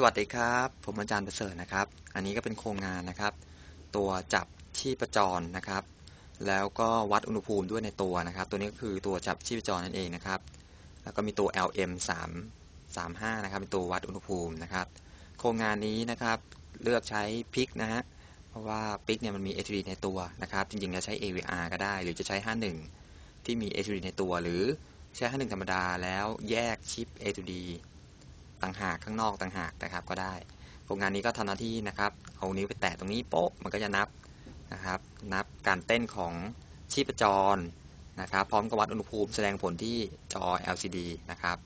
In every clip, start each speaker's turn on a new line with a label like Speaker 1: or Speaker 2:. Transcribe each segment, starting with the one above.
Speaker 1: สวัสดีครับ ผมอาจารย์ประเสริฐนะครับ อันนี้ก็เป็นโครงงานนะครับ ตัวจับชีพจรนะครับ แล้วก็วัดอุณหภูมิด้วยในตัวนะครับ ตัวนี้ก็คือตัวจับชีพจรนั่นเองนะครับ แล้วก็มีตัว LM 3 35นะครับ เป็นตัววัดอุณหภูมินะครับ โครงงานนี้นะครับเลือกใช้พิกนะฮะ เพราะว่าพิกเนี่ยมันมี HDD ในตัวนะครับ จริงๆจะใช้ AVR ก็ได้ หรือจะใช้ 51 ที่มี HDD ในตัว หรือใช้ 51 ธรรมดาแล้วแยกชิป HDD ต่างหากข้างนอกต่างหากนะครับก็ได้โครงงานนี้ก็ทำหน้าที่นะครับ เอานิ้วไปแตะตรงนี้โป๊ะมันก็จะนับนะครับ นับการเต้นของชีพจรนะครับ พร้อมกับวัดอุณหภูมิแสดงผลที่จอ LCD นะครับ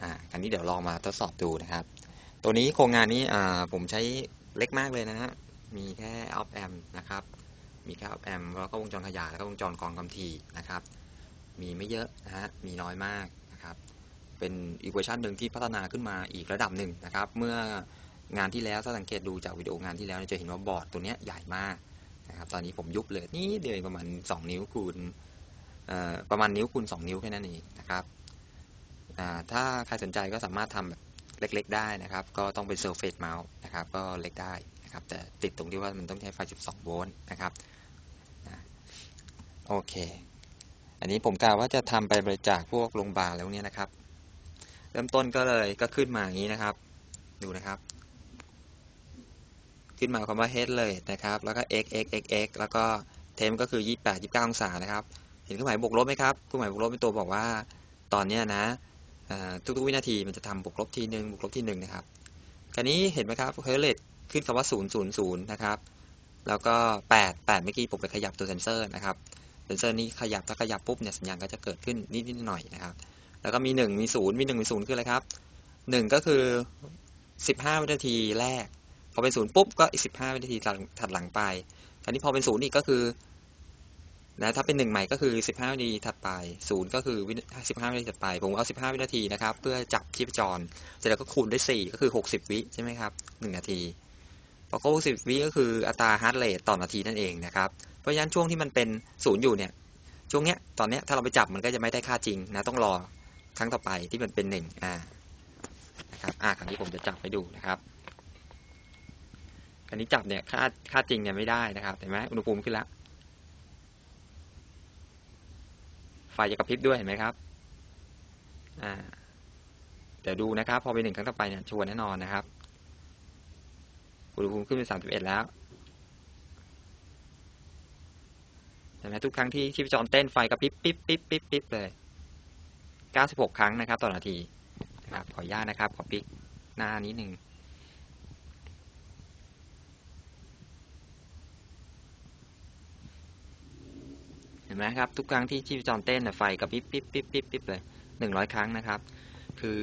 Speaker 1: อ่าอันนี้เดี๋ยวลองมาทดสอบดูนะครับ ตัวนี้โครงงานนี้อ่าผมใช้เล็กมากเลยนะฮะมีแค่ออฟแอมนะครับ มีแค่ออฟแอมแล้วก็วงจรขยายแล้วก็วงจรกรองกำทีนะครับ มีไม่เยอะนะฮะมีน้อยมากนะครับ เป็นอีกเวอร์ชันหนึ่งที่พัฒนาขึ้นมาอีกระดับหนึ่งนะครับ เมื่องานที่แล้วถ้าสังเกตดูจากวิดีโองานที่แล้วจะเห็นว่าบอร์ดตัวนี้ใหญ่มากนะครับ ตอนนี้ผมยุบเลยนี่เดียวประมาณ 2 นิ้วคูณประมาณนิ้วคูณ2 นิ้วแค่นั้นเองนะครับถ้าใครสนใจก็สามารถทำแบบเล็กๆได้นะครับ ก็ต้องเป็น Surface Mount นะครับ ก็เล็กได้นะครับ แต่ติดตรงที่ว่ามันต้องใช้ไฟ 12 โวลต์นะครับโอเค อันนี้ผมกล่าวว่าจะทำไปบริจาคพวกโรงพยาบาลแล้วเนี่ยนะครับ เริ่มต้นก็เลยก็ขึ้นมาอย่างนี้นะครับ ดูนะครับ ขึ้นมาคำว่า head เลยนะครับ แล้วก็ x x x x แล้วก็เทมก็คือ 28 29 องศานะครับ เห็นเครื่องหมายบวกลบไหมครับเครื่องหมายบวกลบเป็นตัวบอกว่า ตอนนี้นะทุกๆวินาทีมันจะทำบวกลบทีหนึ่งบวกลบทีหนึ่งนะครับคราวนี้เห็นไหมครับเฮเลตขึ้นคำว่า 0 0 0 นะครับ แล้วก็ 8 8 เมื่อกี้ผมไปขยับตัวเซนเซอร์นะครับ เซนเซอร์นี้ขยับถ้าขยับปุ๊บเนี่ยสัญญาณก็จะเกิดขึ้นนิดๆหน่อยนะครับ แล้วก็มี1มี0มี1มี0คืออะไรครับ1ก็คือ15วินาทีแรก พอเป็น0ปุ๊บก็อีก15วินาทีถัดหลังไปคราวนี้พอเป็น0อีกก็คือนะถ้าเป็น1ใหม่ก็คือ15วินาทีถัดไป0ก็คือ15วินาทีถัดไป ผมเอา15วินาทีนะครับ เพื่อจับชีพจร เสร็จแล้วก็คูณด้วย4ก็คือ60วิใช่ไหมครับ1นาทีพอครบ60วิก็คืออัตราฮาร์ดเรทต่อนาทีนั่นเองนะครับ เพราะฉะนั้นช่วงที่มันเป็น0อยู่เนี่ย ช่วงเนี้ยตอนเนี้ยถ้าเราไปจับมันก็จะไม่ได้ค่าจริงนะต้องรอ ครั้งต่อไปที่มันเป็นหนึ่งอ่านะครับอ่าครั้งนี้ผมจะจับให้ดูนะครับครั้นี้จับเนี่ยค่าค่าจริงเนี่ยไม่ได้นะครับเห็นไหมอุณหภูมิขึ้นแล้วไฟจะกระพริบด้วยเห็นไหมครับ อ่า เดี๋ยวดูนะครับ พอเป็นหนึ่งครั้งต่อไปเนี่ยชวนแน่นอนนะครับ อุณหภูมิขึ้นเป็นสามสิบเอ็ดแล้วเห็นไหมทุกครั้งที่ชีพจรเต้นไฟกระพริบปิ๊บปิ๊บปิ๊บปิ๊บเลย 96 ครั้งนะครับ ต่อนาทีนะครับขออนุญาตนะครับ ขอปิกหน้านิดหนึ่งเห็นไหมครับ ทุกครั้งที่ชีพจรเต้นไฟกระพริบปิ๊บปิ๊บปิ๊บปิ๊บเลย100ครั้งนะครับ คือ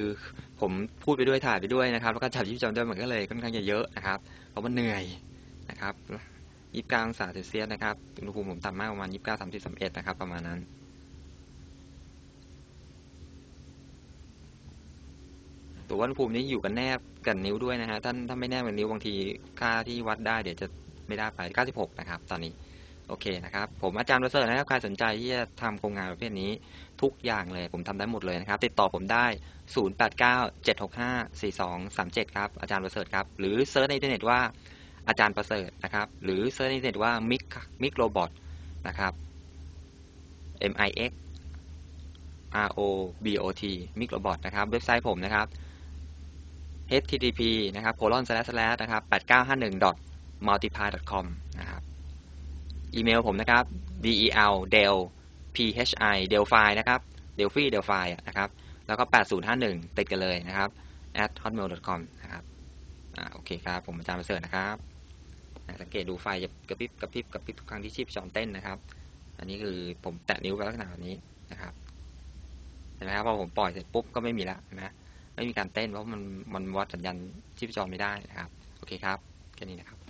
Speaker 1: ผมพูดไปด้วยถ่ายไปด้วยนะครับ แล้วก็จับชีพจรด้วยมันก็เลยค่อนข้างจะเยอะนะครับ เพราะมันเหนื่อยนะครับ29องศาเซลเซียสนะครับอุณหภูมิผมต่ำมากประมาณ29 30 31นะครับ ประมาณนั้น ตัววัดอุณหภูมินี้อยู่กันแนบกันนิ้วด้วยนะฮะท่านถ้าไม่แนบกับนิ้วบางทีค่าที่วัดได้เดี๋ยวจะไม่ได้ไป 96 นะครับ ตอนนี้โอเคนะครับ ผมอาจารย์ประเสริฐนะครับ ใครสนใจที่จะทำโครงงานประเภทนี้ทุกอย่างเลย ผมทำได้หมดเลยนะครับ ติดต่อผมได้ 0897654237 ครับ อาจารย์ประเสริฐครับ หรือเซิร์ชในอินเทอร์เน็ตว่าอาจารย์ประเสริฐนะครับ หรือเซิร์ชในอินเทอร์เน็ตว่ามิกมิกโรบอทนะครับ M I X R O B O T มิกโรบอทนะครับ เว็บไซต์ผมนะครับ http นะครับ colon slash slash นะครับ8951 multiply com นะครับ อีเมลผมนะครับ del del phi delphi นะครับ delphi delphi นะครับ แล้วก็ 8051 ติดกันเลยนะครับ at hotmail com นะครับ อ่า โอเคครับ ผมอาจารย์ประเสริฐนะครับ สังเกตดูไฟจะกระพริบกระพริบกระพริบทุกครั้งที่ชีพจรเต้นนะครับ อันนี้คือผมแตะนิ้วไปลักษณะแบบนี้นะครับ เห็นไหมครับพอผมปล่อยเสร็จปุ๊บก็ไม่มีแล้วนะ ไม่มีการเต้นเพราะมันมันวัดสัญญาณชีพจรไม่ได้นะครับ โอเคครับ แค่นี้นะครับ